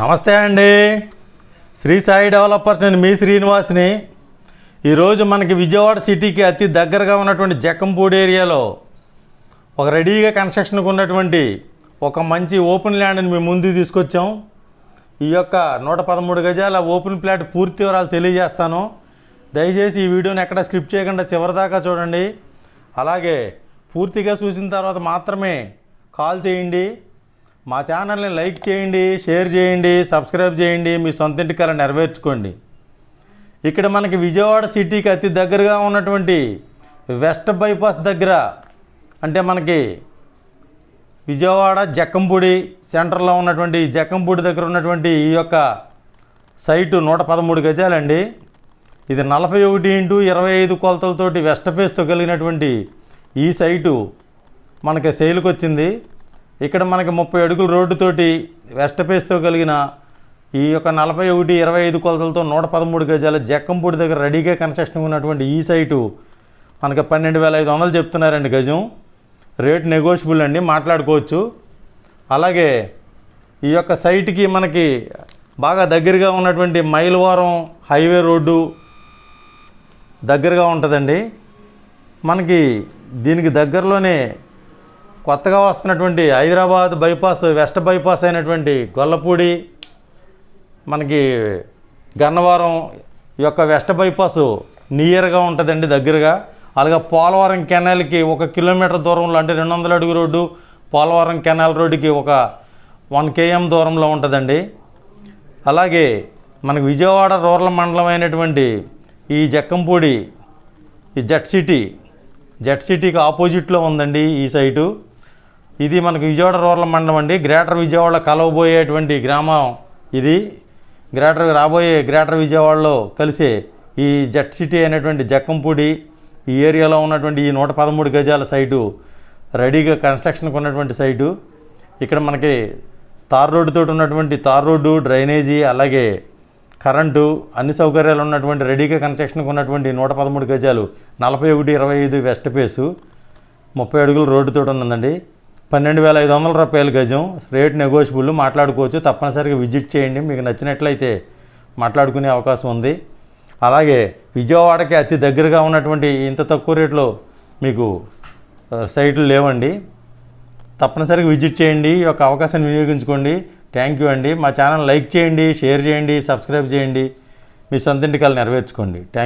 నమస్తే అండి. శ్రీ సాయి డెవలపర్స్ నేను మీ శ్రీనివాస్ని. ఈరోజు మనకి విజయవాడ సిటీకి అతి దగ్గరగా ఉన్నటువంటి జక్కంపూడి ఏరియాలో ఒక రెడీగా కన్స్ట్రక్షన్కి ఉన్నటువంటి ఒక మంచి ఓపెన్ ల్యాండ్ని మేము ముందు తీసుకొచ్చాం. ఈ యొక్క నూట పదమూడు గజాల ఓపెన్ ప్లాట్ పూర్తి వివరాలు తెలియజేస్తాను. దయచేసి ఈ వీడియోని ఎక్కడ స్క్రిప్ట్ చేయకుండా చివరిదాకా చూడండి. అలాగే పూర్తిగా చూసిన తర్వాత మాత్రమే కాల్ చేయండి. మా ఛానల్ని లైక్ చేయండి షేర్ చేయండి సబ్స్క్రైబ్ చేయండి మీ సొంత ఇంటి కళ నెరవేర్చుకోండి. ఇక్కడ మనకి విజయవాడ సిటీకి అతి దగ్గరగా ఉన్నటువంటి వెస్ట్ బైపాస్ దగ్గర అంటే మనకి విజయవాడ జక్కంపూడి సెంటర్లో ఉన్నటువంటి జక్కంపూడి దగ్గర ఉన్నటువంటి ఈ యొక్క సైటు నూట పదమూడు గజాలండి. ఇది నలభై ఒకటి ఇంటూ ఇరవై ఐదు కొలతలతోటి వెస్ట్ ఫేస్తో కలిగినటువంటి ఈ సైటు మనకి సేల్కి వచ్చింది. ఇక్కడ మనకి ముప్పై అడుగుల రోడ్డుతోటి వెస్ట్ ఫేస్తో కలిగిన ఈ యొక్క నలభై ఒకటి ఇరవై ఐదు కొలతలతో నూట పదమూడు గజాల జక్కంపూడి దగ్గర రెడీగా కన్స్ట్రక్షన్ ఉన్నటువంటి ఈ సైటు మనకి పన్నెండు వేల ఐదు వందలు చెప్తున్నారండి గజం. రేట్ నెగోషియబుల్ అండి మాట్లాడుకోవచ్చు. అలాగే ఈ యొక్క సైట్కి మనకి బాగా దగ్గరగా ఉన్నటువంటి మైలవరం హైవే రోడ్డు దగ్గరగా ఉంటుందండి. మనకి దీనికి దగ్గరలోనే కొత్తగా వస్తున్నటువంటి హైదరాబాద్ బైపాస్ వెస్ట్ బైపాస్ అయినటువంటి గొల్లపూడి మనకి గన్నవరం ఈ యొక్క వెస్ట్ బైపాస్ నియర్గా ఉంటుందండి దగ్గరగా. అలాగే పోలవరం కెనాల్కి ఒక కిలోమీటర్ దూరంలో అంటే రెండు వందల అడుగు రోడ్డు పోలవరం కెనాల్ రోడ్డుకి ఒక వన్ కేఎం దూరంలో ఉంటుందండి. అలాగే మనకి విజయవాడ రూరల్ మండలం అయినటువంటి ఈ జక్కంపూడి ఈ జెట్ సిటీ జెట్ సిటీకి ఆపోజిట్లో ఉందండి ఈ సైటు. ఇది మనకి విజయవాడ రూరల్ మండలం అండి. గ్రేటర్ విజయవాడ కలవబోయేటువంటి గ్రామం ఇది. గ్రేటర్ రాబోయే గ్రేటర్ విజయవాడలో కలిసే ఈ జెట్ సిటీ అనేటువంటి జక్కంపూడి ఈ ఏరియాలో ఉన్నటువంటి ఈ నూట పదమూడు గజాల సైటు రెడీగా కన్స్ట్రక్షన్కి ఉన్నటువంటి సైటు. ఇక్కడ మనకి తార్ రోడ్డుతో ఉన్నటువంటి తార్ రోడ్డు డ్రైనేజీ అలాగే కరెంటు అన్ని సౌకర్యాలు ఉన్నటువంటి రెడీగా కన్స్ట్రక్షన్కి ఉన్నటువంటి నూట పదమూడు గజాలు నలభై ఒకటి ఇరవై ఐదు వెస్ట్ ఫేసు ముప్పై అడుగుల రోడ్డుతో ఉందండి పన్నెండు వేల ఐదు వందల రూపాయలు గజం రేట్ నెగోషియబుల్ మాట్లాడుకోవచ్చు. తప్పనిసరిగా విజిట్ చేయండి. మీకు నచ్చినట్లయితే మాట్లాడుకునే అవకాశం ఉంది. అలాగే విజయవాడకి అతి దగ్గరగా ఉన్నటువంటి ఇంత తక్కువ రేట్లో మీకు సైట్లు లేవండి. తప్పనిసరిగా విజిట్ చేయండి. ఈ యొక్క అవకాశాన్ని వినియోగించుకోండి. థ్యాంక్ యూ అండి. మా ఛానల్ లైక్ చేయండి షేర్ చేయండి సబ్స్క్రైబ్ చేయండి. మీ సొంత ఇంటికాలు నెరవేర్చుకోండి. థ్యాంక్